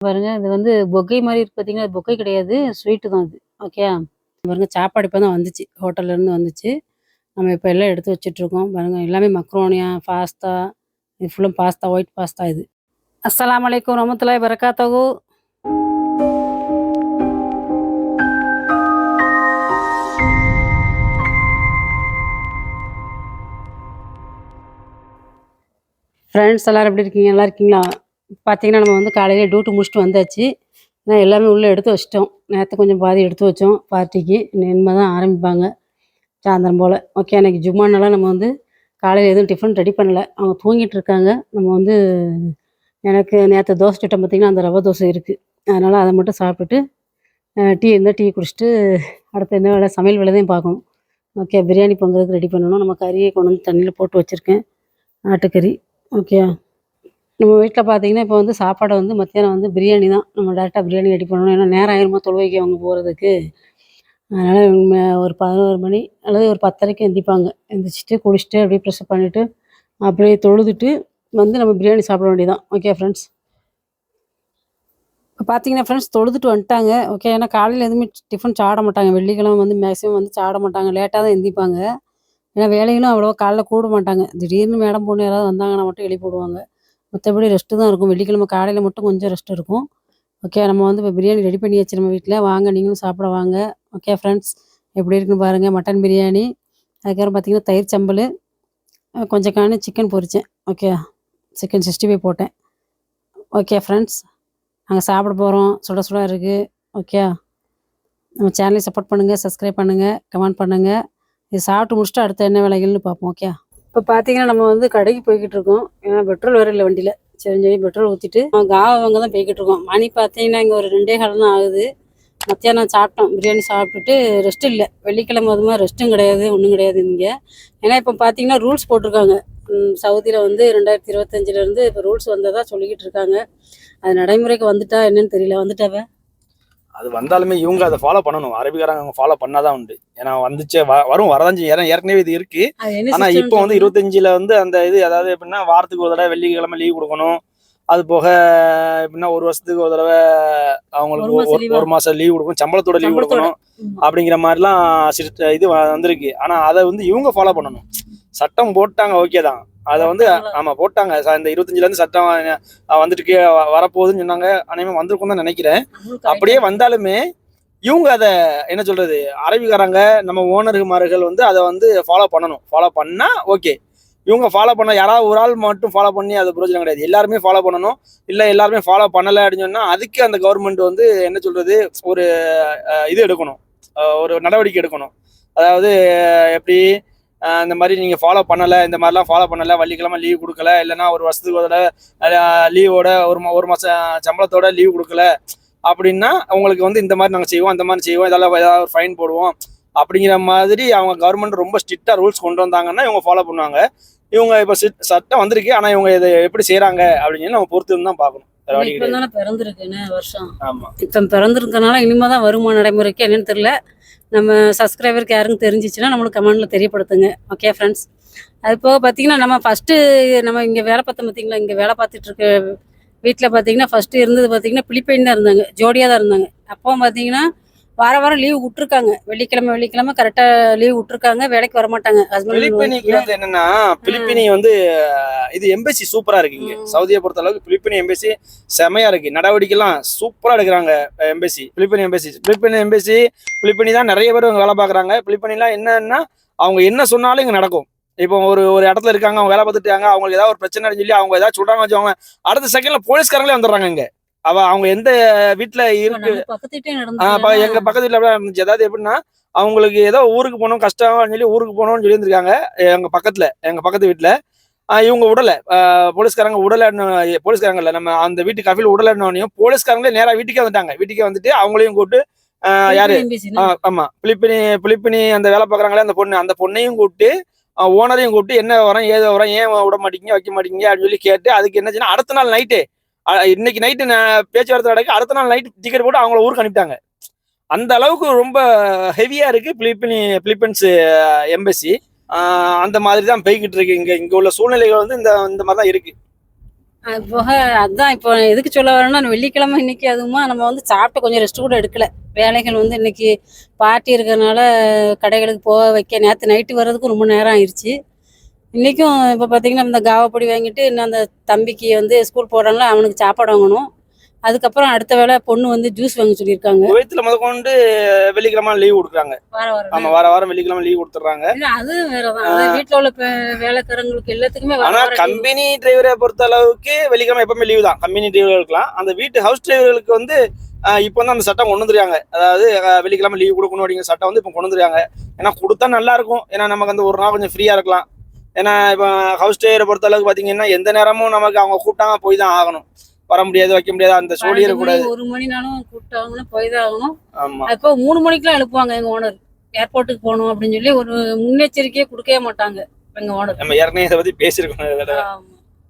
பாருங்க இது வந்து பொக்கை மாதிரி இருக்கு பார்த்தீங்கன்னா அது பொக்கை கிடையாது ஸ்வீட்டு தான் அது. ஓகே பாருங்க சாப்பாடு இப்போ தான் வந்துச்சு. ஹோட்டல்லேருந்து வந்துச்சு. நம்ம இப்போ எல்லாம் எடுத்து வச்சுட்டு பாருங்க எல்லாமே மக்ரோனியா பாஸ்தா இது ஃபுல்லும் பாஸ்தா ஒயிட் பாஸ்தா இது. அஸ்லாம் வலைக்கம் ரஹமத்துல்லாஹி வரகாத்தகு ஃப்ரெண்ட்ஸ் எல்லாரும் எப்படி இருக்கீங்க? நல்லா இருக்கீங்களா? பார்த்திங்கன்னா நம்ம வந்து காலையில் டியூட்டி முடிச்சுட்டு வந்தாச்சு. நான் எல்லாமே உள்ளே எடுத்து வச்சிட்டோம். நேற்று கொஞ்சம் பாதி எடுத்து வச்சோம். பார்ட்டிக்கு. இனிமேல் தான் ஆரம்பிப்பாங்க. சாயந்தரம் போல். ஓகே அன்றைக்கி ஜும்மானால நம்ம வந்து காலையில் எதுவும் டிஃபன் ரெடி பண்ணலை. அவங்க தூங்கிட்டு இருக்காங்க. நம்ம வந்து எனக்கு நேற்று தோசை சுட்டோம் பார்த்திங்கன்னா அந்த ரவை தோசை இருக்குது அதனால் அதை மட்டும் சாப்பிட்டுட்டு டீ இருந்தால் டீ குடிச்சிட்டு அடுத்து என்ன வேலை? சமையல் வேலைதையும் பார்க்கணும். ஓகே பிரியாணி பொங்குறதுக்கு ரெடி பண்ணணும். நம்ம கறியை கொண்டு வந்து தண்ணியில் போட்டு வச்சுருக்கேன். ஆட்டுக்கறி. ஓகே நம்ம வீட்டில் பார்த்தீங்கன்னா இப்போ வந்து சாப்பாடு வந்து மத்தியானம் வந்து பிரியாணி தான். நம்ம டேரெக்டாக பிரியாணி ரெடி பண்ணணும். ஏன்னா நேரம் ஆயிரமோ தொழுவைக்கு அவங்க போகிறதுக்கு அதனால் ஒரு பதினோரு மணி அல்லது ஒரு பத்தரைக்கு எந்திரிப்பாங்க எந்திரிச்சிட்டு குளிச்சுட்டு அப்படியே ப்ரெஷ் பண்ணிவிட்டு அப்படியே தொழுதுட்டு வந்து நம்ம பிரியாணி சாப்பிட வேண்டியதான் ஓகே ஃப்ரெண்ட்ஸ் இப்போ பார்த்தீங்கன்னா ஃப்ரெண்ட்ஸ் தொழுதுட்டு வந்துட்டாங்க. ஓகே ஏன்னா காலையில் எதுவுமே டிஃபன் சாட மாட்டாங்க. வெள்ளிக்கிழமை வந்து மேக்ஸிமம் வந்து சாட மாட்டாங்க. லேட்டாக தான் எந்திப்பாங்க. ஏன்னா வேலைகளும் அவ்வளோவா காலைல கூட மாட்டாங்க. திடீர்னு மேடம் பொண்ணு யாராவது வந்தாங்கன்னா மட்டும் எழுப்பி போடுவாங்க மற்றபடி ரெஸ்ட்டு தான் இருக்கும். வெள்ளிக்கிழமை காலையில் மட்டும் கொஞ்சம் ரெஸ்ட் இருக்கும். ஓகே நம்ம வந்து இப்போ பிரியாணி ரெடி பண்ணியாச்சு நம்ம வீட்டில் வாங்க நீங்களும் சாப்பிட வாங்க. ஓகே ஃப்ரெண்ட்ஸ் எப்படி இருக்குன்னு பாருங்கள் மட்டன் பிரியாணி அதுக்கப்புறம் பார்த்திங்கன்னா தயிர் சம்பல் கொஞ்சம் காணி சிக்கன் பொரித்தேன் ஓகே சிக்கன் சிக்ஸ்டி ஃபைவ் போட்டேன். ஓகே ஃப்ரெண்ட்ஸ் நாங்கள் சாப்பிட போகிறோம் சுட சுட இருக்குது ஓகே நம்ம சேனலை சப்போர்ட் பண்ணுங்கள் சப்ஸ்கிரைப் பண்ணுங்கள் கமெண்ட் பண்ணுங்கள் இது சாப்பிட்டு முடிச்சுட்டு அடுத்த என்ன விலைகள்னு பார்ப்போம். ஓகே இப்போ பார்த்தீங்கன்னா நம்ம வந்து கடைக்கு போய்கிட்டு இருக்கோம். ஏன்னா பெட்ரோல் வேறு இல்லை வண்டியில். சரி சரி பெட்ரோல் ஊற்றிட்டு காவங்க தான் போய்கிட்டு இருக்கோம். மணி பார்த்தீங்கன்னா இங்கே ஒரு ரெண்டே காலம் தான் ஆகுது. மத்தியானம் சாப்பிட்டோம். பிரியாணி சாப்பிட்டுட்டு ரெஸ்ட் இல்லை. வெள்ளிக்கிழமை அதுமா ரெஸ்ட்டும் கிடையாது ஒன்றும் கிடையாது இங்கே. ஏன்னா இப்போ பார்த்தீங்கன்னா ரூல்ஸ் போட்டிருக்காங்க. சவுதியில் வந்து ரெண்டாயிரத்தி இருபத்தஞ்சிலேருந்து இப்போ ரூல்ஸ் வந்ததாக சொல்லிக்கிட்டு இருக்காங்க. அது நடைமுறைக்கு வந்துட்டா என்னன்னு தெரியல. வந்துட்டாவே அது வந்தாலுமே இவங்க அதை ஃபாலோ பண்ணணும். அரபிக்காரங்க அவங்க ஃபாலோ பண்ணாதான் உண்டு. ஏன்னா வந்துச்சே வரும் வரதான் ஏன்னா ஏற்கனவே இது இருக்கு. ஆனா இப்போ வந்து இருபத்தஞ்சுல வந்து அந்த இது அதாவது எப்படின்னா வாரத்துக்கு ஒரு தடவை வெள்ளிக்கிழமை லீவ் கொடுக்கணும். அது போக எப்படின்னா ஒரு வருஷத்துக்கு ஒரு தடவை அவங்களுக்கு ஒரு மாசம் லீவ் கொடுக்கணும். சம்பளத்தோட லீவ். கொடுக்கணும். அப்படிங்கிற மாதிரிலாம் இது வந்திருக்கு. ஆனா அதை வந்து இவங்க ஃபாலோ பண்ணணும். சட்டம் போட்டாங்க ஓகே தான். அதை வந்து ஆமா போட்டாங்க. இந்த இருபத்தஞ்சுல இருந்து சட்டம் வந்துட்டு வரப்போகுதுன்னு சொன்னாங்க. அனைவரும் வந்திருக்கும் தான் நினைக்கிறேன். அப்படியே வந்தாலுமே இவங்க அதை என்ன சொல்றது அரபிக்காரங்க நம்ம ஓனர்மார்கள் வந்து அதை வந்து ஃபாலோ பண்ணணும். ஃபாலோ பண்ணா ஓகே இவங்க ஃபாலோ பண்ண யாராவது ஒரு ஆள் மட்டும் ஃபாலோ பண்ணி அது பிரயோஜனம் கிடையாது. எல்லாருமே ஃபாலோ பண்ணணும். இல்லை எல்லாருமே ஃபாலோ பண்ணலை அப்படின்னு சொன்னா அதுக்கு அந்த கவர்மெண்ட் வந்து என்ன சொல்றது ஒரு இது எடுக்கணும். ஒரு நடவடிக்கை எடுக்கணும். அதாவது எப்படி இந்த மாதிரி நீங்க ஃபாலோ பண்ணல இந்த மாதிரிலாம் ஃபாலோ பண்ணல வெள்ளிக்கிழமை லீவ் கொடுக்கல இல்லைன்னா ஒரு வருஷத்துக்கு லீவோட ஒரு ஒரு மாசம் சம்பளத்தோட லீவ் கொடுக்கல அப்படின்னா உங்களுக்கு வந்து இந்த மாதிரி நாங்கள் செய்வோம் அந்த மாதிரி செய்வோம் இதெல்லாம் ஏதாவது ஒரு ஃபைன் போடுவோம் அப்படிங்கிற மாதிரி அவங்க கவர்மெண்ட் ரொம்ப ஸ்ட்ரிக்டாக ரூல்ஸ் கொண்டு வந்தாங்கன்னா இவங்க ஃபாலோ பண்ணுவாங்க. இவங்க இப்போ சட்டம் வந்திருக்கு ஆனால் இவங்க இதை எப்படி செய்கிறாங்க அப்படின்னு நம்ம பொறுத்து தான் பார்க்கணும். பிறந்திருக்கு வருஷம்? ஆமாம் இப்போ பிறந்திருக்கனால இனிமேல் தான் வருமா நடைமுறைக்கு என்னன்னு தெரியல. நம்ம சப்ஸ்கிரைபருக்கு யாருக்கும் தெரிஞ்சிச்சுன்னா நம்மளுக்கு கமெண்டில் தெரியப்படுத்துங்க. ஓகே ஃப்ரெண்ட்ஸ் அது போக பார்த்தீங்கன்னா நம்ம ஃபஸ்ட்டு நம்ம இங்கே வேலை பார்த்தோம் பார்த்தீங்களா இங்கே வேலை பார்த்துட்ருக்க வீட்டில் பார்த்தீங்கன்னா ஃபஸ்ட்டு இருந்தது பார்த்தீங்கன்னா பிலிப்பைன் தான் இருந்தாங்க. ஜோடியாக தான் இருந்தாங்க. அப்போ பார்த்தீங்கன்னா வார வாரம் லீவு விட்டுருக்காங்க. வெள்ளிக்கிழமை வெள்ளிக்கிழமை கரெக்டாக லீவ் விட்டுருக்காங்க. வேலைக்கு வர மாட்டாங்க பிலிப்பினிக்கு வந்து என்னன்னா பிலிப்பினி வந்து இது எம்பசி சூப்பரா இருக்கு இங்க. ம். சவுதியை பொறுத்த அளவுக்கு பிலிப்பினி எம்பசி செமையா இருக்கு. நடவடிக்கைலாம் சூப்பரா எடுக்கிறாங்க embassy Philippine embassy Philippine embassy Philippine தான் நிறைய பேர் வேலை பாக்குறாங்க பிலிப்பினிலாம் என்னன்னா அவங்க என்ன சொன்னாலும் இங்க நடக்கும். இப்போ ஒரு ஒரு இடத்துல இருக்காங்க அவங்க வேலை பார்த்துட்டாங்க அவங்களுக்கு ஏதாவது ஒரு பிரச்சனை சொல்லி அவங்க ஏதாவது சொல்றாங்க வச்சுக்கோங்க அடுத்த செகண்ட்ல போலீஸ்காரங்களே வந்துடுறாங்க இங்க. அவ அவங்க எந்த வீட்டுல இருக்கு? எங்க பக்கத்து வீட்டுல இருந்துச்சு அதாவது எப்படின்னா அவங்களுக்கு ஏதோ ஊருக்கு போகணும் கஷ்டம் சொல்லி ஊருக்கு போகணும்னு சொல்லி இருந்திருக்காங்க எங்க பக்கத்துல எங்க பக்கத்து வீட்டுல இவங்க உடல போலீஸ்காரங்க உடல போலீஸ்காரங்க இல்ல நம்ம அந்த வீட்டு கஃபில் உடலன்னோனையும் போலீஸ்காரங்களே நேரா வீட்டுக்கே வந்துட்டாங்க. வீட்டுக்கே வந்துட்டு அவங்களையும் கூப்பிட்டு யாரு? ஆமா. பிலிப்பினி பிலிப்பினி அந்த வேலை பார்க்குறாங்களே அந்த பொண்ணு அந்த பொண்ணையும் கூப்பிட்டு ஓனரையும் கூப்பிட்டு என்ன வரோம் ஏதோ வரோம் ஏன் விட மாட்டீங்க வைக்க மாட்டீங்க அப்படின்னு சொல்லி கேட்டு அதுக்கு என்ன அடுத்த நாள் நைட்டு இன்னைக்கு நைட்டு பேச்சுவார்த்தை நடக்க அடுத்த நாள் நைட் டிக்கெட் போட்டு அவங்கள ஊருக்கு அனுப்பிட்டாங்க. அந்த அளவுக்கு ரொம்ப ஹெவியாக இருக்குது பிலிப்பினி பிலிப்பைன்ஸ் எம்பசி அந்த மாதிரி தான் போய்கிட்டு இருக்கு. இங்கே இங்கே உள்ள சூழ்நிலைகள் வந்து இந்த இந்த மாதிரி தான் இருக்குது அது போக அதுதான் இப்போ எதுக்கு சொல்ல வரேன்னா வெள்ளிக்கிழமை இன்னைக்கு அதுவுமா நம்ம வந்து சாப்பிட்டு கொஞ்சம் ரெஸ்ட் கூட எடுக்கல. வேலைகள் வந்து இன்னைக்கு பார்ட்டி இருக்கிறதுனால கடைகளுக்கு போக வைக்க நேற்று நைட்டு வர்றதுக்கு ரொம்ப நேரம் ஆயிடுச்சு இன்றைக்கும் இப்போ பார்த்தீங்கன்னா இந்த காவப்பொடி வாங்கிட்டு இன்னும் அந்த தம்பிக்கு வந்து ஸ்கூல் போகிறாங்களா அவனுக்கு சாப்பாடு வாங்கணும். அதுக்கப்புறம் அடுத்த வேளை பொண்ணு வந்து ஜூஸ் வாங்க சொல்லியிருக்காங்க. குவைத்துல முதற்கொண்டு வெள்ளிக்கிழமை லீவ் கொடுக்குறாங்க. வார வாரம். ஆமா வார வாரம் வெள்ளிக்கிழமை லீவ் கொடுத்துட்றாங்க. அது வேறதான். வீட்டுல உள்ள வேலைக்காரங்களுக்கு எல்லாத்துக்குமே வார ஆனா வாரம் leave. கம்பெனி டிரைவரை பொறுத்த அளவுக்கு வெள்ளிக்கிழமை எப்பவுமே லீவ் தான். கம்பெனி டிரைவர்களுக்குலாம் அந்த வீட்டு ஹவுஸ் டிரைவர்களுக்கு வந்து இப்போ வந்து அந்த சட்டம் கொண்டு வந்துருக்காங்க. அதாவது வெள்ளிக்கிழமை லீவ் கொடுக்கணும் அப்படிங்கிற சட்டம் வந்து இப்போ கொண்டு வந்துருக்காங்க. ஏன்னா கொடுத்தா நல்லா இருக்கும். ஏன்னா நமக்கு அந்த ஒரு நாள் கொஞ்சம் ஃப்ரீயா இருக்கலாம். ஏன்னா இப்போ ஹவுஸ் டிரைவரை பொறுத்த அளவுக்கு பாத்தீங்கன்னா எந்த நேரமும் நமக்கு அவங்க கூப்பிட்டாங்க போய் தான் ஆகணும். வர முடியாது வைக்க முடியாது அந்த சோழி பன்னெண்டு இருக்கக்கூடாது. மணி, ஒரு மணினாலும் கூப்பிட்டாங்கன்னா போய் தான் ஆகணும். ஆமா. அப்போ மூணு மணிக்கெல்லாம் எழுப்புவாங்க எங்க ஓனர் ஏர்போர்ட்டுக்கு போகணும் அப்படின்னு சொல்லி ஒரு முன்னெச்சரிக்கையே கொடுக்கவே மாட்டாங்க எங்க ஓனர் நம்ம ஏற்கனவே இதை பத்தி பேசியிருக்கோம்.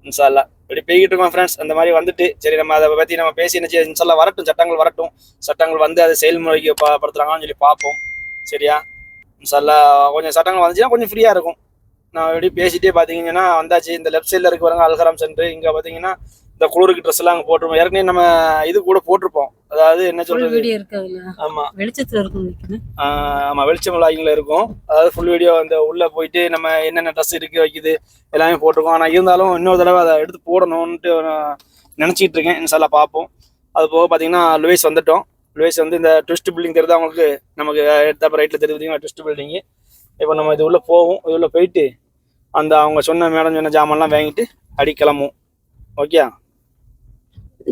இன்ஷால்லா இப்படி போய்கிட்டு இருக்கோம் ஃப்ரெண்ட்ஸ் அந்த மாதிரி வந்துட்டு சரி நம்ம அதை பத்தி நம்ம பேசி என்ன செய்ய இன்ஷால்லா வரட்டும் சட்டங்கள் வரட்டும். சட்டங்கள் வந்து அதை செயல்முறைக்கு படுத்துறாங்கன்னு சொல்லி பார்ப்போம். சரியா? இன்ஷால்லா கொஞ்சம் சட்டங்கள் வந்துச்சுன்னா கொஞ்சம் ஃப்ரீயா இருக்கும். நான் எப்படி பேசிட்டே பாத்தீங்கன்னா வந்தாச்சு. இந்த லெஃப்ட் சைடில் இருக்கு பாருங்க அல்கராம் சென்டர் இங்க பாத்தீங்கன்னா இந்த குளிருக்கு ட்ரெஸ் எல்லாம் அங்கே போட்டிருப்போம். ஏற்கனவே நம்ம இது கூட போட்டிருப்போம். அதாவது என்ன சொல்றது? ஆமா. வெளிச்சத்துல இருக்கும் ஆமா வெளிச்சம் லாகிங்ல இருக்கும். அதாவது ஃபுல் வீடியோ அந்த உள்ள போயிட்டு நம்ம என்னென்ன ட்ரெஸ் இருக்கு வைக்குது எல்லாமே போட்டிருக்கோம். ஆனா இருந்தாலும் இன்னொரு தடவை அதை எடுத்து போடணும்னு நான் நினைச்சிட்டு இருக்கேன். இன்ஷால்லா பார்ப்போம் அது போக பாத்தீங்கன்னா லுவேஸ் வந்துட்டோம். லுவேஸ் வந்து இந்த ட்விஸ்ட் பில்டிங் தெரியுது அவங்களுக்கு நமக்கு எடுத்த ரைட்ல தெரியுது ட்விஸ்ட் பில்டிங் இப்போ நம்ம இது உள்ள போவோம். இது உள்ள போயிட்டு அந்த அவங்க சொன்ன மேடம் சொன்ன ஜாமான்லாம் வாங்கிட்டு அடி கிளம்பும். ஓகே?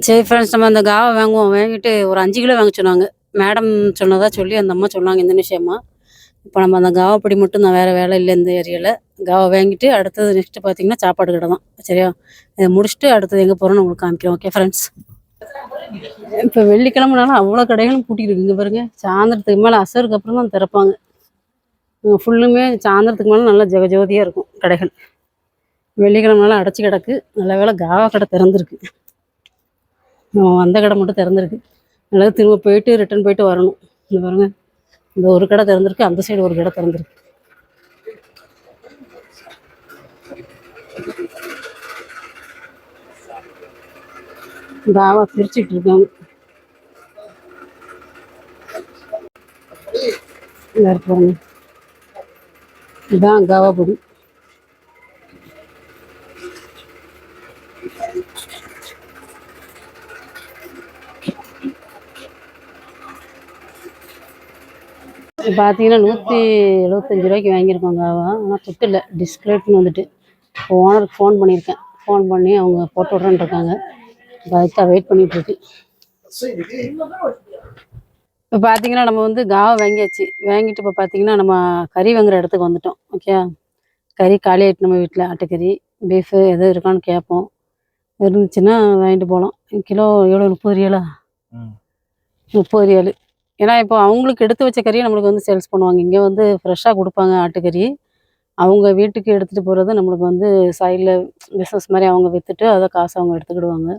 சரி ஃப்ரெண்ட்ஸ் நம்ம அந்த காவை வாங்குவோம். வாங்கிட்டு ஒரு அஞ்சு கிலோ வாங்க சொன்னாங்க. மேடம் சொன்னதாக சொல்லி அந்த அம்மா சொன்னாங்க இந்த விஷயமா இப்போ நம்ம அந்த காவப்படி மட்டும் நான் வேறு வேலை இல்லை இந்த ஏரியாவில் காவை வாங்கிட்டு அடுத்தது நெக்ஸ்ட்டு பார்த்தீங்கன்னா சாப்பாடு கடை தான். சரியா? இதை முடிச்சுட்டு அடுத்தது எங்கே போகிறோன்னு உங்களுக்கு காமிக்கிறோம். ஓகே ஃப்ரெண்ட்ஸ் இப்போ வெள்ளிக்கிழமைனாலும் அவ்வளோ கடைகளும் கூட்டிகிட்டு இருக்கு. பாருங்கள் சாயந்தரத்துக்கு மேலே அசருக்கு அப்புறம் தான் திறப்பாங்க. ஃபுல்லுமே சாயந்தரத்துக்கு மேலே நல்லா ஜெகஜோதியாக இருக்கும் கடைகள். வெள்ளிக்கிழமைனாலும் அடைச்சி கிடக்கு. நல்ல வேளை காவா கடை திறந்துருக்கு. அந்த வந்த கடை மட்டும் திறந்துருக்கு. நல்லா திரும்ப போயிட்டு ரிட்டர்ன் போயிட்டு வரணும். இந்த பாருங்க. இந்த ஒரு கடை திறந்துருக்கு. அந்த சைடு ஒரு கடை திறந்துருக்கு. தாவா பிரிச்சுட்டு இருக்காங்க. இந்த இதுதான் பாருங்க இதான் காவா பார்த்தீங்கன்னா நூற்றி எழுபத்தஞ்சி ரூபாய்க்கு வாங்கியிருக்கோம் காவா. ஆனால் துட்டு இல்லை. டிஸ்பிளேட்னு வந்துட்டு. ஓனருக்கு ஃபோன் பண்ணியிருக்கேன். ஃபோன் பண்ணி அவங்க போட்டு விட்றேன்னு இருக்காங்க. அதுக்காக வெயிட் பண்ணிகிட்ருக்கு இப்போ பார்த்தீங்கன்னா நம்ம வந்து காவை வாங்கியாச்சு. வாங்கிட்டு இப்போ பார்த்தீங்கன்னா நம்ம கறி வாங்குற இடத்துக்கு வந்துட்டோம். ஓகே கறி காலி ஆயிட்டு நம்ம வீட்டில் ஆட்டுக்கறி பீஃபு எதுவும் இருக்கான்னு கேட்போம். இருந்துச்சுன்னா வாங்கிட்டு போகலாம் கிலோ எவ்வளோ? முப்பது ரியாலா முப்பது ரியாலு ஏன்னா இப்போ அவங்களுக்கு எடுத்து வச்ச கறியை நம்மளுக்கு வந்து சேல்ஸ் பண்ணுவாங்க. இங்கே வந்து ஃப்ரெஷ்ஷாக கொடுப்பாங்க ஆட்டுக்கறி. அவங்க வீட்டுக்கு எடுத்துகிட்டு போகிறது நம்மளுக்கு வந்து சைடில் பிஸ்னஸ் மாதிரி அவங்க விற்றுட்டு அதை காசு அவங்க எடுத்துக்கிடுவாங்க.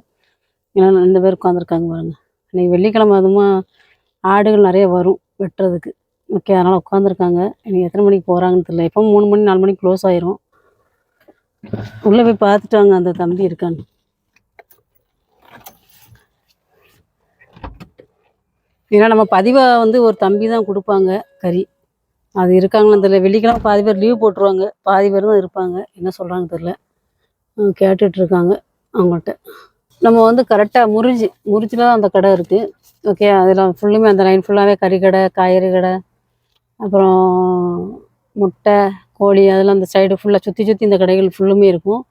ஏன்னா ரெண்டு பேர் உட்காந்துருக்காங்க பாருங்க. இன்னைக்கு வெள்ளிக்கிழமை அதுமா ஆடுகள் நிறைய வரும் வெட்டுறதுக்கு. ஓகே அதனால் உட்காந்துருக்காங்க இன்னைக்கு எத்தனை மணிக்கு போகிறாங்கன்னு தெரியல. எப்போ மூணு மணி நாலு மணிக்கு க்ளோஸ் ஆயிரும். உள்ளே போய் பார்த்துட்டாங்க அந்த தம்பி இருக்கான்னு. ஏன்னா நம்ம பதிவாக வந்து ஒரு தம்பி தான் கொடுப்பாங்க கறி. அது இருக்காங்கன்னு தெரியல. வெள்ளிக்கிழமை பாதி பேர் லீவ் போட்டுருவாங்க. பாதி பேர் தான் இருப்பாங்க. என்ன சொல்கிறாங்க தெரில கேட்டுட்ருக்காங்க அவங்கள்ட்ட. நம்ம வந்து கரெக்டாக முறிஞ்சி முறிஞ்சில் தான் அந்த கடை இருக்குது ஓகே அதில் ஃபுல்லுமே அந்த லைன் ஃபுல்லாகவே கறி கடை காய்கறி கடை அப்புறம் முட்டை கோழி அதெல்லாம் அந்த சைடு ஃபுல்லாக சுற்றி சுற்றி இந்த கடைகள் ஃபுல்லுமே இருக்கும்.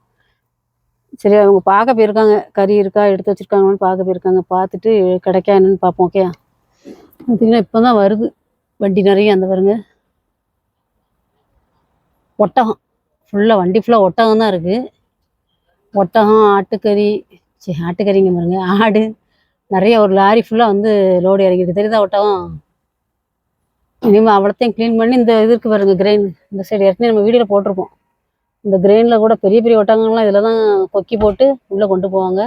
சரி அவங்க பார்க்க போயிருக்காங்க. கறி இருக்கா எடுத்து வச்சுருக்காங்கன்னு பார்க்க போயிருக்காங்க. பார்த்துட்டு கிடைக்கா என்னன்னு பார்ப்போம் ஓகே பார்த்தீங்கன்னா இப்போ தான் வருது. வண்டி நிறைய அந்த பாருங்க. ஒட்டகம். ஃபுல்லாக வண்டி ஃபுல்லாக ஒட்டகம் தான் இருக்குது ஒட்டகம் ஆட்டுக்கறி சரி ஆட்டுக்கறிங்க பாருங்க. ஆடு. நிறைய ஒரு லாரி ஃபுல்லாக வந்து லோடு இறங்கிருக்கு தெரியுதா ஒட்டகம்? இனிமேல் அவ்வளோத்தையும் க்ளீன் பண்ணி இந்த இது இருக்கு பாருங்க கிரெயின் இந்த சைடு ஏற்கனவே நம்ம வீடியோவில் போட்டிருப்போம். இந்த கிரெயினில் கூட பெரிய பெரிய ஒட்டகங்கள்லாம் இதில் தான் கொக்கி போட்டு உள்ளே கொண்டு போவாங்க.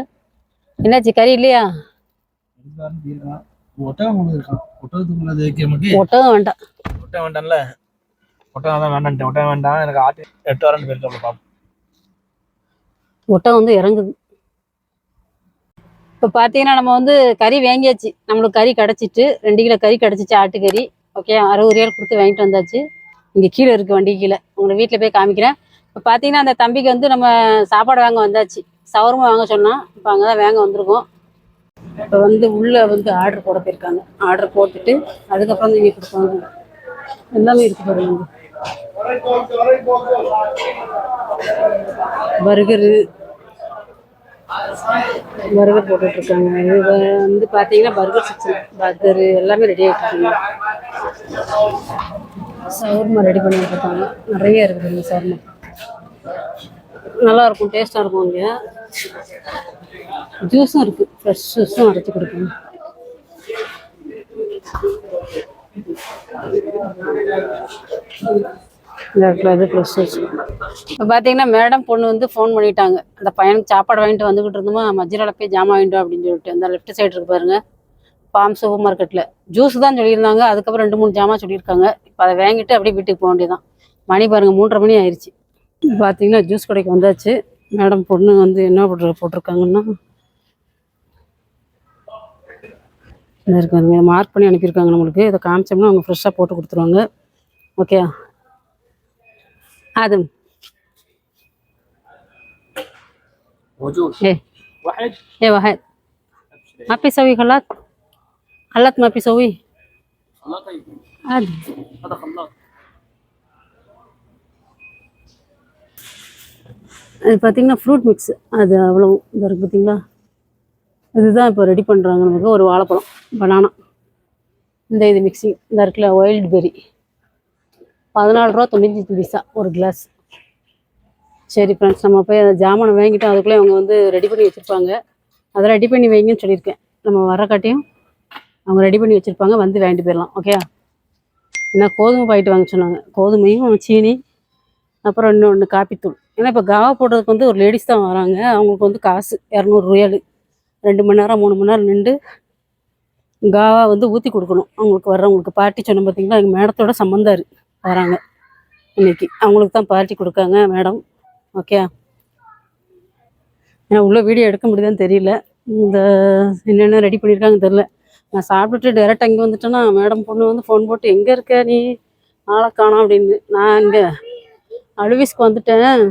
என்னாச்சு கறி இல்லையா? ஒட்டகம் வேண்டாம். ஒட்டகம் வேண்டாம்ல? ஒட்டகம் தான் வேண்டான்ட்டேன் ஒட்டகம் வேண்டாம். எனக்கு ஆட்டு எட்டு வரேன்னு பாப்போம். ஒட்டகம் வந்து இறங்குது. இப்போ பார்த்தீங்கன்னா நம்ம வந்து கறி வாங்கியாச்சு. நம்மளுக்கு கறி கிடச்சிட்டு ரெண்டு கிலோ கறி கிடச்சிச்சு ஆட்டுக்கறி ஓகே அறுபது ரூபாய் கொடுத்து வாங்கிட்டு வந்தாச்சு. இங்கே கீழே இருக்குது வண்டி கீழே. உங்களை வீட்டில் போய் காமிக்கிறேன். இப்போ பார்த்தீங்கன்னா அந்த தம்பிக்கு வந்து நம்ம சாப்பாடு வாங்க வந்தாச்சு. சவரமும் வாங்க சொன்னால் இப்போ அங்கே தான் வாங்க வந்திருக்கோம். இப்போ வந்து உள்ளே வந்து ஆர்டர் போட போயிருக்காங்க. ஆர்டர் போட்டுட்டு அதுக்கப்புறம் நீங்கள் கொடுப்பாங்க. எல்லாமே இருக்கு பாருங்க. பர்கரு பர்கர் போட்டுட்டு இருக்காங்க இது வந்து பார்த்தீங்கன்னா பர்கர் செக்ஷன் பர்கரு எல்லாமே ரெடி ஆகிட்டு சவர்மா ரெடி பண்ணிட்டுருக்காங்க நிறைய இருக்குது இந்த சவர்மா. நல்லாயிருக்கும் டேஸ்ட்டாக டேஸ்டாக இருக்கும் இங்கே. ஜூஸும் இருக்குது ஃப்ரெஷ் ஜூஸும் அரைச்சி கொடுப்பாங்க இந்த இடத்துல இது ப்ளஸ் இப்போ பார்த்தீங்கன்னா மேடம் பொண்ணு வந்து ஃபோன் பண்ணிட்டாங்க. அந்த பையனுக்கு சாப்பாடு வாங்கிட்டு வந்துகிட்டு இருந்தோமா மஜ்ஜிரால போய் ஜாமான் வாங்கிட்டோம் அப்படின்னு சொல்லிட்டு. அந்த லெஃப்ட் சைடு இருக்கு பாருங்க. பாம் சூப்பர் மார்க்கெட்டில் ஜூஸ் தான் சொல்லியிருந்தாங்க. அதுக்கப்புறம் ரெண்டு மூணு ஜாமான் சொல்லியிருக்காங்க. இப்போ அதை வாங்கிட்டு அப்படியே வீட்டுக்கு போக வேண்டியதான் மணி பாருங்க மூன்றரை மணி ஆயிடுச்சு பார்த்தீங்கன்னா ஜூஸ் கடைக்கு வந்தாச்சு. மேடம் பொண்ணு வந்து என்ன போட்டு போட்டிருக்காங்கன்னா இந்த இருக்காங்க மார்க் பண்ணி அனுப்பியிருக்காங்க நம்மளுக்கு. இதை காமிச்சோம்னா அவங்க ஃப்ரெஷ்ஷாக போட்டு கொடுத்துருவாங்க. ஓகே ஆதம் موجود ايه واحد ايه واحد ما بيسوي خلاط خلاط ما بيسوي الله طيب عادي هذا خلاط அது பார்த்தீங்கன்னா ஃப்ரூட் மிக்ஸ் அது அவ்வளோ இது இருக்குது பார்த்தீங்களா இதுதான் இப்போ ரெடி பண்ணுறாங்க நமக்கு ஒரு வாழைப்பழம் பனானா இந்த இது மிக்ஸிங் இந்த இருக்குல்ல ஒயில்டு பெரி பதினாலு ரூபா தொண்ணூற்றி பைசா ஒரு கிளாஸ் சரி ஃப்ரெண்ட்ஸ் நம்ம போய் அந்த ஜாமானை வாங்கிட்டோம் அதுக்குள்ளே அவங்க வந்து ரெடி பண்ணி வச்சுருப்பாங்க. அதை ரெடி பண்ணி வைங்கன்னு சொல்லியிருக்கேன். நம்ம வரக்காட்டியும் அவங்க ரெடி பண்ணி வச்சுருப்பாங்க வந்து வாங்கிட்டு போயிடலாம் ஓகே ஏன்னா கோதுமை பாயிட்டு வாங்க சொன்னாங்க. கோதுமையும் சீனி அப்புறம் இன்னொன்று காப்பித்தூள். ஏன்னா இப்போ காவா போடுறதுக்கு வந்து ஒரு லேடிஸ் தான் வராங்க. அவங்களுக்கு வந்து காசு இரநூறு ரெண்டு மணி நேரம் மூணு மணி நேரம் நின்று காவா வந்து ஊற்றி கொடுக்கணும். அவங்களுக்கு வர்றவங்களுக்கு. பார்ட்டி சொன்ன பார்த்தீங்கன்னா எங்கள் மேடத்தோட சம்மந்தாரு வராங்க. இன்னைக்கு அவங்களுக்கு தான் பார்ட்டி கொடுக்காங்க மேடம் ஓகே ஏன்னா உள்ள வீடியோ எடுக்க முடியுதான்னு தெரியல. இந்த என்னென்ன ரெடி பண்ணியிருக்காங்கன்னு தெரியல. நான் சாப்பிட்டுட்டு டேரெக்டாக இங்கே வந்துட்டேன்னா மேடம் பொண்ணு வந்து ஃபோன் போட்டு எங்கே இருக்க நீ? ஆளை காணோம் அப்படின்னு. நான் இங்கே அலுவிஸ்க்கு வந்துட்டேன்.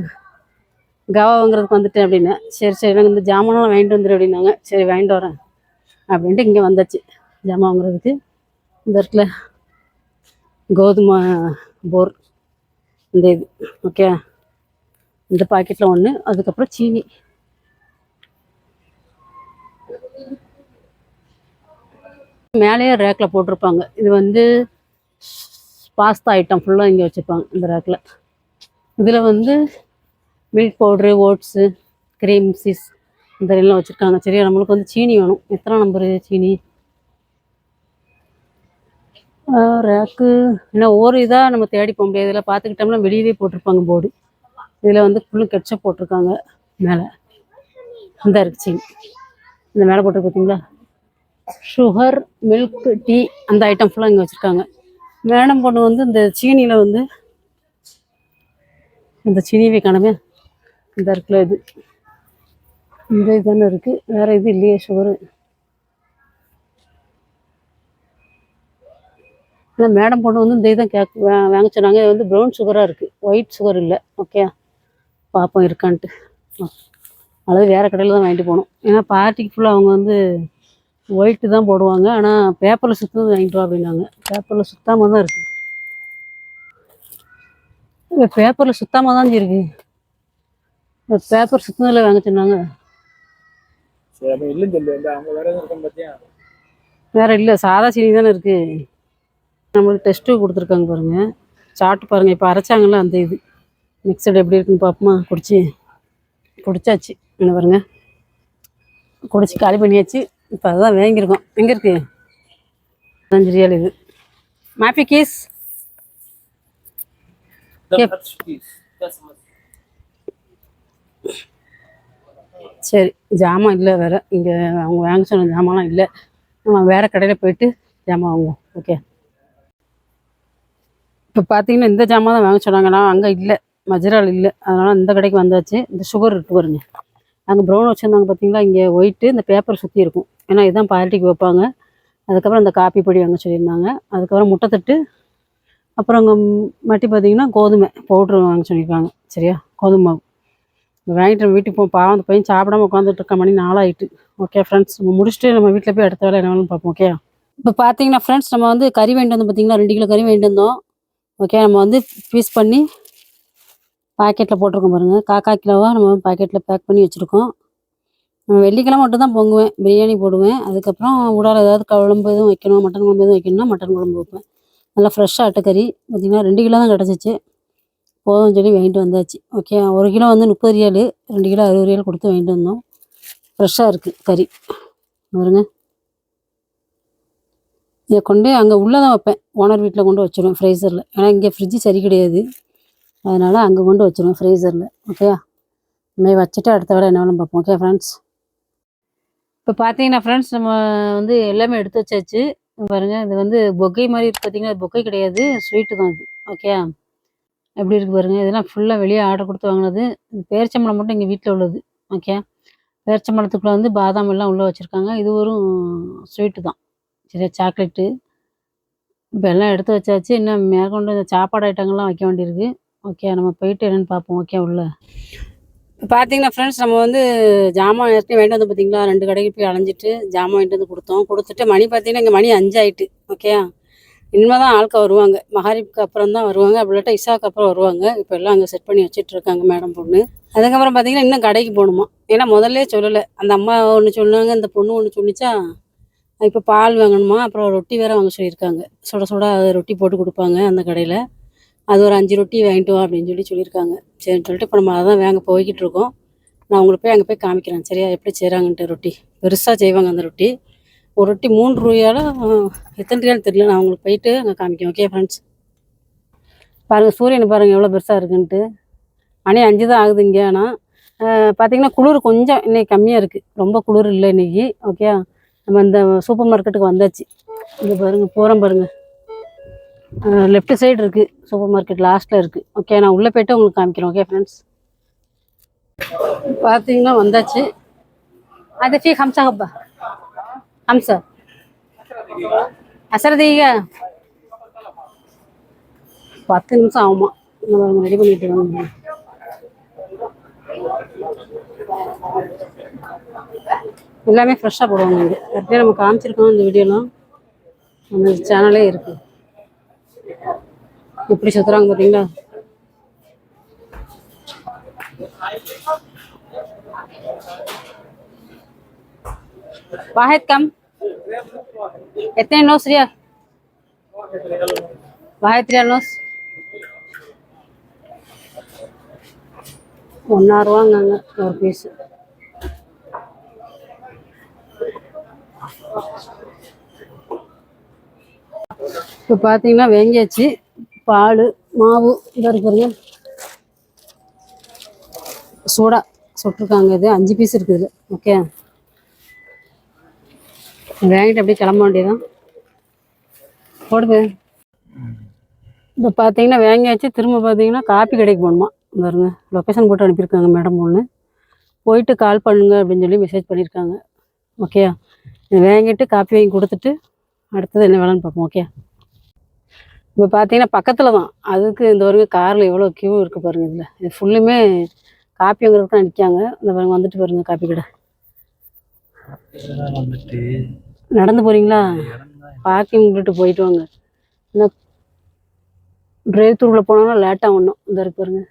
கவா வாங்குறதுக்கு வந்துட்டேன் அப்படின்னு. சரி சரி எனக்கு இந்த ஜாமானெல்லாம் வாங்கிட்டு வந்துடு அப்படின்னாங்க. சரி வாங்கிட்டு வரேன். அப்படின்ட்டு இங்கே வந்தாச்சு. ஜாமான் வாங்குறதுக்கு. இந்த இடத்துல கோதுமை போர். இந்த இது. ஓகே இந்த பாக்கெட்டில் ஒன்று அதுக்கப்புறம் சீனி. மேலேயே ரேக்கில் போட்டிருப்பாங்க. இது வந்து பாஸ்தா ஐட்டம் ஃபுல்லாக இங்கே வச்சுருப்பாங்க இந்த ரேக்கில் இதில் வந்து milk powder oats cream cheese இந்த எல்லாம் வச்சுருக்காங்க. சரியா? நம்மளுக்கு வந்து சீனி வேணும். எத்தனை நம்பரு சீனி? ரேக்கு. ஏன்னா ஒவ்வொரு இதாக நம்ம தேடி போக முடியாது. இதில் பார்த்துக்கிட்டோம்னா வெளியவே போட்டிருப்பாங்க போர்டு இதில் வந்து ஃபுல்லும் கெட்சப் போட்டிருக்காங்க மேலே. இந்த இருக்கு சீனி. இந்த மேலே போட்டு பார்த்தீங்களா? சுகர் மில்க் டீ அந்த ஐட்டம் ஃபுல்லாக இங்கே வச்சுருக்காங்க. மேடம் பொண்ணு வந்து இந்த சீனியில் வந்து இந்த சீனியவே காணமே. இந்த இருக்குல்ல இது. இந்த இது தானே இருக்குது வேறு இது இல்லையே சுகரு ஆனால் மேடம் பொண்ணு வந்து இந்த இதான் கேக் வாங்க சொன்னாங்க. இது வந்து ப்ரௌன் சுகராக இருக்குது ஒயிட் சுகர் இல்லை. ஓகே பார்ப்போம் இருக்கான்ட்டு. அல்லது வேறு கடையில் தான் வாங்கிட்டு போகணும். ஏன்னா பார்ட்டிக்கு ஃபுல்லாக அவங்க வந்து ஒயிட்டு தான் போடுவாங்க. ஆனால் பேப்பரில் சுத்தம் வாங்கிட்டு வா அப்படின்னாங்க. பேப்பரில் சுத்தாமல் தான் இருக்குது இல்லை பேப்பரில் சுத்தாமல் தான் இருக்கு. பேப்பர் சுத்ததில் வாங்க சொன்னாங்க. வேற இல்லை. சாதா சீனி தானே இருக்கு. நம்மளுக்கு டெஸ்ட்டு கொடுத்துருக்காங்க பாருங்கள் சாப்பிட்டு பாருங்கள் இப்போ அரைச்சாங்கள அந்த இது. மிக்சடு எப்படி இருக்குன்னு பார்ப்போமா குடிச்சு. குடிச்சாச்சு. என்ன பாருங்கள் குடிச்சு காலி பண்ணியாச்சு. இப்போ அதுதான் வாங்கியிருக்கோம். எங்கே இருக்கு? அஞ்சு இது. மாப்பி கீஸ் சரி. ஜாமான் இல்லை வேறு. இங்கே அவங்க வாங்க சொன்ன ஜாமான்லாம் இல்லை. நம்ம வேறு கடையில் போயிட்டு ஜாமான் வாங்குவோம். ஓகே இப்போ பார்த்தீங்கன்னா இந்த ஜாமான் தான் வாங்க சொன்னாங்க. நான் அங்கே இல்லை. மஜ்ரால் இல்லை. அதனால் இந்த கடைக்கு வந்தாச்சு. இந்த சுகர் இருக்கு பாருங்க. அங்கே ப்ரௌன் வச்சுருந்தாங்க பார்த்தீங்களா இங்கே ஒயிட்டு இந்த பேப்பர் சுற்றி இருக்கும். ஏன்னா இதுதான் பார்ட்டிக்கு வைப்பாங்க. அதுக்கப்புறம் இந்த காப்பி பொடி வாங்க சொல்லியிருந்தாங்க. அதுக்கப்புறம் முட்டை தட்டு அப்புறம் அங்கே மட்டி பார்த்தீங்கன்னா கோதுமை பவுட்ரு வாங்க சொல்லியிருக்காங்க. சரியா? கோதுமை மாவு. வாங்கிட்டு நம்ம வீட்டுக்கு போ பாவம் அந்த பையன் சாப்பிடாம உட்காந்துட்டு இருக்க மணி நாளாயிட்டு ஓகே ஃப்ரெண்ட்ஸ் நம்ம முடிச்சுட்டு நம்ம வீட்டில் போய் அடுத்த வேலை என்ன வேணும் பார்ப்போம். ஓகே இப்போ பார்த்தீங்கன்னா ஃப்ரெண்ட்ஸ் நம்ம வந்து கறி வாங்கிட்டு வந்தோம் பார்த்தீங்கன்னா ரெண்டு கிலோ கறி வாங்கிட்டு வந்தோம். ஓகே நம்ம வந்து பீஸ் பண்ணி பாக்கெட்டில் போட்டிருக்கோம் பாருங்கள் காக்கா கிலோவாக நம்ம பாக்கெட்டில் பேக் பண்ணி வச்சுருக்கோம். நான் வெள்ளிக்கிழமை மட்டும் தான் பொங்குவேன். பிரியாணி போடுவேன். அதுக்கப்புறம் உடால் ஏதாவது குழம்பு எதுவும் வைக்கணும் மட்டன் குழம்பு எதுவும் வைக்கணும்னா மட்டன் குழம்பு வைப்பேன். நல்லா ஃப்ரெஷ்ஷாக ஆட்டுக்கறி. பார்த்திங்கன்னா ரெண்டு கிலோ தான் கிடச்சிச்சு. போதும் சொல்லி வாங்கிட்டு வந்தாச்சு. ஓகே ஒரு கிலோ வந்து முப்பது ரியல் ரெண்டு கிலோ அறுபது ரியல் கொடுத்து வாங்கிட்டு வந்தோம். ஃப்ரெஷ்ஷாக இருக்குது கறி. பாருங்க. இதை கொண்டு அங்கே உள்ளே தான் வைப்பேன். ஓனர் வீட்டில் கொண்டு வச்சிருவேன் ஃப்ரைசரில் ஏன்னா இங்கே ஃப்ரிட்ஜு சரி கிடையாது. அதனால் அங்கே கொண்டு வச்சிருவேன் ஃப்ரீசரில் ஓகேயா இனிமேல் வச்சுட்டு அடுத்த வேலை என்ன பார்ப்போம். ஓகே ஃப்ரெண்ட்ஸ் இப்போ பார்த்தீங்கன்னா ஃப்ரெண்ட்ஸ் நம்ம வந்து எல்லாமே எடுத்து வச்சாச்சு. பாருங்கள் இது வந்து பொக்கை மாதிரி இருக்கு பார்த்தீங்கன்னா பொக்கை கிடையாது. ஸ்வீட்டு தான் இது ஓகே எப்படி இருக்குது பாருங்க. இதெல்லாம் ஃபுல்லாக வெளியே ஆர்டர் கொடுத்து வாங்கினது. இது பேரிச்சம்பழம் மட்டும் இங்கே வீட்டில் உள்ளது. ஓகே பேரிச்சம்பழத்துக்குள்ளே வந்து பாதாம் எல்லாம் உள்ளே வச்சுருக்காங்க. இது ஒரு ஸ்வீட்டு தான். சரி சாக்லேட்டு இப்போ எல்லாம் எடுத்து வச்சாச்சு. இன்னும் மேற்கொண்டு இந்த சாப்பாடு ஐட்டங்கள்லாம் வைக்க வேண்டியிருக்கு. ஓகே நம்ம போயிட்டு என்னென்னு பார்ப்போம். ஓகே உள்ள? பார்த்தீங்கன்னா ஃப்ரெண்ட்ஸ் நம்ம வந்து ஜாமான் ஏற்கனவே வாங்கிட்டு வந்து பார்த்தீங்களா ரெண்டு கடைக்கு போய் அலைஞ்சிட்டு ஜாமான் வாங்கிட்டு வந்து கொடுத்தோம். கொடுத்துட்டு மணி பார்த்தீங்கன்னா இங்கே மணி அஞ்சாயிட்டு ஓகே இனிமேல் தான் ஆட்கள் வருவாங்க. மகாரிப்க்கு அப்புறம் தான் வருவாங்க. அப்படி இல்லாட்டா இசாக்கு அப்புறம் வருவாங்க. இப்போ எல்லாம் அங்கே செட் பண்ணி வச்சுட்டு இருக்காங்க மேடம் பொண்ணு. அதுக்கப்புறம் பார்த்தீங்கன்னா இன்னும் கடைக்கு போகணுமா? ஏன்னா முதல்ல சொல்லலை. அந்த அம்மா ஒன்று சொன்னாங்க இந்த பொண்ணு ஒன்று சொன்னிச்சா இப்போ பால் வாங்கணுமா? அப்புறம் ரொட்டி வேற வாங்க சொல்லியிருக்காங்க. சுட சுட ரொட்டி போட்டு கொடுப்பாங்க அந்த கடையில். அது ஒரு அஞ்சு ரொட்டி வாங்கிட்டு வா அப்படின்னு சொல்லி சொல்லியிருக்காங்க. சரின்னு சொல்லிட்டு இப்போ நம்ம அதான் வாங்க போய்கிட்டு இருக்கோம். நான் உங்களுக்கு போய் அங்கே போய் காமிக்கிறேன். சரியா? எப்படி செய்கிறாங்கன்ட்டு ரொட்டி. பெருசாக செய்வாங்க அந்த ரொட்டி. ஒரு ரொட்டி மூணு ரூபாயால் எத்தனை ரூபான்னு தெரியல. நான் உங்களுக்கு போயிட்டு அங்கே காமிக்கேன் ஓகே ஃப்ரெண்ட்ஸ் பாருங்கள் சூரியன் பாருங்கள் எவ்வளோ பெருசாக இருக்குன்ட்டு. மணி அஞ்சு தான் ஆகுது இங்கே ஆனால் பார்த்தீங்கன்னா குளிர் கொஞ்சம் இன்னைக்கு கம்மியாக இருக்குது ரொம்ப குளிர் இல்லை இன்னைக்கு. ஓகே நம்ம இந்த சூப்பர் மார்க்கெட்டுக்கு வந்தாச்சு. இங்கே பாருங்கள் போகிறோம் பாருங்கள் லெஃப்ட் சைடு இருக்குது சூப்பர் மார்க்கெட் லாஸ்ட்டில் இருக்குது ஓகே நான் உள்ளே போய்ட்டு உங்களுக்கு காமிக்கிறேன் ஓகே ஃப்ரெண்ட்ஸ் பார்த்தீங்கன்னா வந்தாச்சு. அது ஃபீ ஹம்சா ஹப்பா ஹம்சா. அசரதீக பத்து நிமிஷம் ஆகுமா? நம்ம ரெடி பண்ணிட்டு வாங்க. எல்லாமே ஃப்ரெஷ்ஷாக போடுவாங்க இங்கே. கரெக்டாக நம்ம காமிச்சிருக்கோம் இந்த வீடியோலாம் நம்ம சேனலே இருக்குது எப்படி சுத்துறாங்க பார்த்தீங்களா? வாஹித் கம். எத்தனை நோஸ் ரியா? வாஹித் ரியா நோஸ் ஒன்றா ரூபாங்க ஒரு பீஸ் இப்போ பார்த்தீங்கன்னா வெங்காயச்சி பால் மாவு இதாக இருக்குதுங்க சூடாக சுட்டிருக்காங்க இது. அஞ்சு பீஸ் இருக்குது ஓகே வாங்கிட்டு அப்படியே கிளம்ப வேண்டியதான் போடுது இப்போ பார்த்தீங்கன்னா வேங்காய்ச்சி திரும்ப பார்த்தீங்கன்னா காப்பி கடைக்கு போகணுமா? பாருங்க லொக்கேஷன் போட்டு அனுப்பியிருக்காங்க மேடம் ஒன்று போயிட்டு கால் பண்ணுங்க அப்படின்னு சொல்லி மெசேஜ் பண்ணியிருக்காங்க. ஓகே வாங்கிட்டு காப்பி வாங்கி கொடுத்துட்டு அடுத்தது என்ன வேலைன்னு பார்ப்போம் ஓகே இப்போ பார்த்தீங்கன்னா பக்கத்தில் தான். அதுக்கு இந்த பாருங்க காரில் எவ்வளோ கியூ இருக்குது பாருங்கள் இதில். இது ஃபுல்லுமே காப்பி வாங்குறதுக்கு தான் நிற்காங்க இந்த பாருங்க வந்துட்டு பாருங்க காப்பி கடை. நடந்து போகிறீங்களா பார்க்கிங் விட்டுட்டு போயிட்டு வாங்க. இன்னும் ட்ரைவ் த்ரூவில் போனோம்னா லேட்டாக ஒன்றும் இந்த இருக்கு பாருங்க.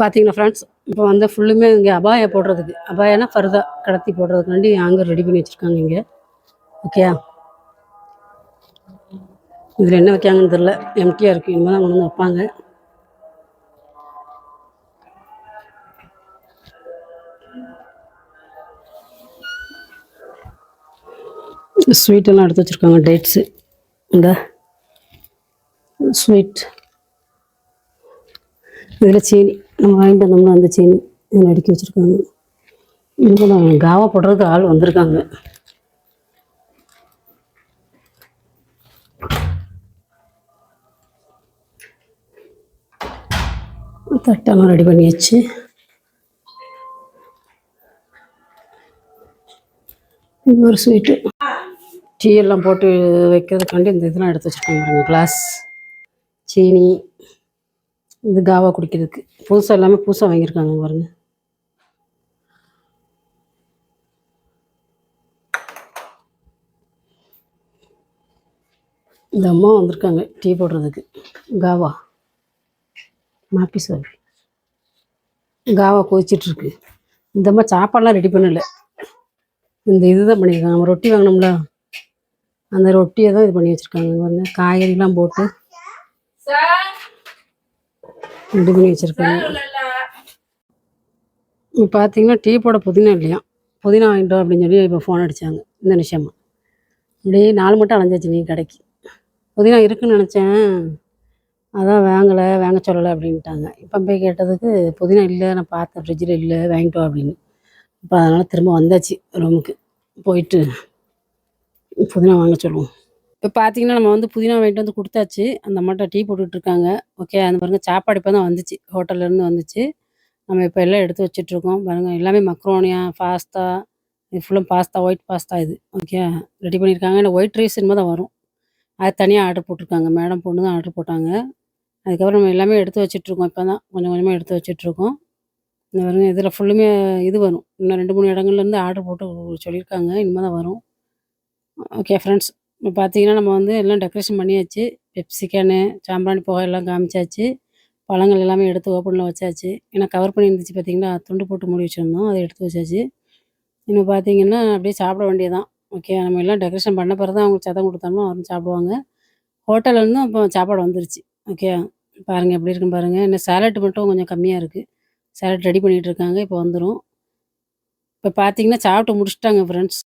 பார்த்தீங்கன்னா ஃப்ரெண்ட்ஸ் இப்போ வந்து ஃபுல்லுமே இங்கே அபாயா போடுறதுக்கு. அபாயனா ஃபர்தா கடத்தி போடுறதுக்காண்டி ஆங்கர் ரெடி பண்ணி வச்சுருக்காங்க இங்கே. ஓகே இதில் என்ன வைக்காங்கன்னு தெரில எம்டியாக இருக்குது இனிமேல் தான் கொண்டு வந்து வைப்பாங்க. ஸ்வீட்டெல்லாம் எடுத்து வச்சுருக்காங்க டேட்ஸு இந்த ஸ்வீட் இதில் சீனி. நம்ம வாங்கிட்டு வந்தோம்னா அந்த செயின் இதில் அடுக்கி வச்சுருக்காங்க. இன்னும் காவா போடுறதுக்கு ஆள் வந்திருக்காங்க. தட்டெல்லாம் ரெடி பண்ணியாச்சு. இது ஒரு ஸ்வீட்டு டீ எல்லாம் போட்டு வைக்கிறதுக்காண்டி இந்த இதெல்லாம் எடுத்து வச்சுருக்காங்க கிளாஸ் சீனி இது காவா குடிக்கிறதுக்கு. புதுசாக எல்லாமே புதுசாக வாங்கியிருக்காங்க பாருங்க. இந்த அம்மா வந்திருக்காங்க டீ போடுறதுக்கு. காவா. மாப்பி சாரி. காவா கொதிச்சிட்ருக்கு. இந்த அம்மா சாப்பாடெலாம் ரெடி பண்ணலை. இந்த இதுதான் பண்ணியிருக்காங்க. நம்ம ரொட்டி வாங்கினோம்ல. அந்த ரொட்டியை தான் இது பண்ணி வச்சுருக்காங்க. பாருங்க. காய்கறிலாம் போட்டு. ரெடி பண்ணி வச்சுருக்காங்க. இப்போ பார்த்தீங்கன்னா டீ போட புதினா இல்லையா? புதினா வாங்கிட்டோம் அப்படின்னு சொல்லி இப்போ ஃபோன் அடித்தாங்க இந்த நிஷயமா இப்படியே நாலு மட்டும் அலைஞ்சாச்சு நீ கடைக்கு. புதினா இருக்குன்னு நினச்சேன். அதான் வாங்கலை வாங்க சொல்லலை அப்படின்ட்டாங்க. இப்போ போய் கேட்டதுக்கு புதினா இல்லை நான் பார்த்தேன் ஃப்ரிட்ஜில் இல்லை வாங்கிட்டோம் அப்படின்னு. இப்போ அதனால் திரும்ப வந்தாச்சு ரூமுக்கு போயிட்டு புதினா வாங்க சொல்லுவோம். இப்போ பார்த்தீங்கன்னா நம்ம வந்து புதினா வாங்கிட்டு வந்து கொடுத்தாச்சு. அந்த அம்மாட்ட டீ போட்டுட்ருக்காங்க. ஓகே அந்த பாருங்க சாப்பாடு இப்போ தான் வந்துச்சு. ஹோட்டல்லேருந்து வந்துச்சு. நம்ம இப்போ எல்லாம் எடுத்து வச்சுட்டு பாருங்கள் எல்லாமே மக்ரோனியா பாஸ்தா இது ஃபுல்லும் பாஸ்தா ஒயிட் பாஸ்தா இது. ஓகே ரெடி பண்ணியிருக்காங்க இல்லை ஒயிட் ரைஸ் இனிமே தான் வரும். அது தனியாக ஆர்டர் போட்டிருக்காங்க. மேடம் பொண்ணு தான் ஆர்டர் போட்டாங்க. அதுக்கப்புறம் நம்ம எல்லாமே எடுத்து வச்சிட்டுருக்கோம் இப்போ தான் கொஞ்சம் கொஞ்சமாக எடுத்து வச்சுட்டு இந்த பாருங்க இதில் ஃபுல்லுமே இது வரும். இன்னும் ரெண்டு மூணு இடங்கள்லேருந்து ஆர்டர் போட்டு சொல்லியிருக்காங்க இனிமேல் தான் வரும். ஓகே ஃப்ரெண்ட்ஸ் இப்போ பார்த்தீங்கன்னா நம்ம வந்து எல்லாம் டெக்கரேஷன் பண்ணியாச்சு. பெப்சி கேனு சாம்பிராணி புகை எல்லாம் காமிச்சாச்சு. பழங்கள் எல்லாமே எடுத்து ஓப்பனில் வச்சாச்சு. ஏன்னா கவர் பண்ணி இருந்துச்சு பார்த்தீங்கன்னா துண்டு போட்டு மூடி வச்சுருந்தோம். அதை எடுத்து வச்சாச்சு. இன்னும் பார்த்தீங்கன்னா அப்படியே சாப்பிட வேண்டியதான் ஓகே நம்ம எல்லாம் டெக்கரேஷன் பண்ண பிறகு தான் அவங்களுக்கு சதம் கொடுத்தாலும் அவரும் சாப்பிடுவாங்க. ஹோட்டல்ல இருந்தும் சாப்பாடு வந்துருச்சு. ஓகே பாருங்கள் எப்படி இருக்குன்னு பாருங்கள் இன்னும் சேலட் மட்டும் கொஞ்சம் கம்மியாக இருக்குது சேலட் ரெடி பண்ணிகிட்டு இருக்காங்க. இப்போ வந்துடும் இப்போ பார்த்தீங்கன்னா சாப்பிட்டு முடிச்சிட்டாங்க ஃப்ரெண்ட்ஸ்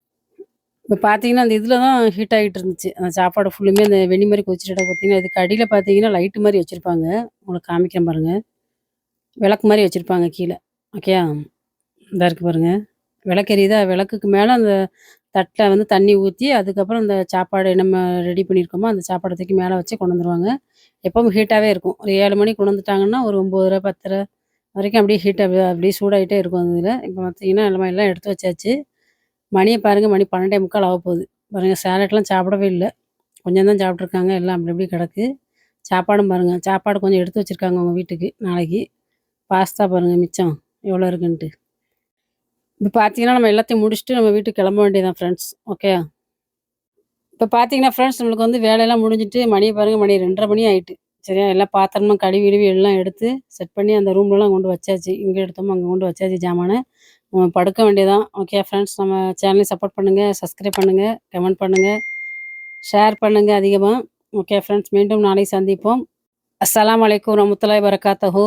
இப்போ பார்த்தீங்கன்னா அந்த இதில் தான் ஹீட் ஆகிட்டு இருந்துச்சு. அந்த சாப்பாடு ஃபுல்லுமே அந்த வெண்ணி மாதிரி கொச்சிட்டு பார்த்தீங்கன்னா இதுக்கு அடியில் பார்த்தீங்கன்னா லைட்டு மாதிரி வச்சுருப்பாங்க. உங்களுக்கு காமிக்கிறேன் பாருங்கள் விளக்கு மாதிரி வச்சுருப்பாங்க கீழே. ஓகே இதாக இருக்குது பாருங்கள் விளக்கு எரியுதா? விளக்குக்கு மேலே அந்த தட்டில் வந்து தண்ணி ஊற்றி அதுக்கப்புறம் அந்த சாப்பாடு நம்ம ரெடி பண்ணியிருக்கோமோ அந்த சாப்பாடு தூக்கி மேலே வச்சு கொண்டு வந்துருவாங்க. எப்பவும் ஹீட்டாகவே இருக்கும். ஒரு ஏழு மணிக்கு கொண்டு வந்துட்டாங்கன்னா ஒரு ஒம்போதரை பத்தரை வரைக்கும் அப்படியே ஹீட் அப்படியே அப்படியே சூடாகிட்டே இருக்கும் அந்த இதில். இப்போ பார்த்தீங்கன்னா எல்லாமே எல்லாம் எடுத்து வச்சாச்சு. மணியை பாருங்கள் மணி பன்னெண்டே முக்கால் ஆக போகுது. பாருங்கள் சேலட்லாம் சாப்பிடவே இல்லை. கொஞ்சம் தான் சாப்பிட்ருக்காங்க எல்லாம் அப்படி இப்படி கிடக்கு. சாப்பாடும் பாருங்கள் சாப்பாடு கொஞ்சம் எடுத்து வச்சுருக்காங்க உங்கள் வீட்டுக்கு நாளைக்கு. பாஸ்தா பாருங்கள் மிச்சம். எவ்வளோ இருக்குன்ட்டு. இப்போ பார்த்தீங்கன்னா நம்ம எல்லாத்தையும் முடிச்சுட்டு நம்ம வீட்டுக்கு கிளம்ப வேண்டியதான் ஃப்ரெண்ட்ஸ் ஓகே இப்போ பார்த்தீங்கன்னா ஃப்ரெண்ட்ஸ் நம்மளுக்கு வந்து வேலையெல்லாம் முடிஞ்சிட்டு மணியை பாருங்கள் மணி ரெண்டரை மணி ஆயிட்டு. சரியா? எல்லாம் பாத்திரமா கழுவி கிழுவி எல்லாம் எடுத்து செட் பண்ணி அந்த ரூம்லலாம் கொண்டு வச்சாச்சு. இங்கே எடுத்தோமோ அங்கே கொண்டு வச்சாச்சு ஜாமானை. படுக்க வேண்டியதான் ஓகே ஃப்ரெண்ட்ஸ் நம்ம சேனலை சப்போர்ட் பண்ணுங்கள் சப்ஸ்கிரைப் பண்ணுங்கள் கமெண்ட் பண்ணுங்கள் ஷேர் பண்ணுங்கள் அதிகமாக ஓகே ஃப்ரெண்ட்ஸ் மீண்டும் நாளை சந்திப்போம். அஸ்லாம் வலைக்கம் ரமத்துலாய் வரகாத்தஹூ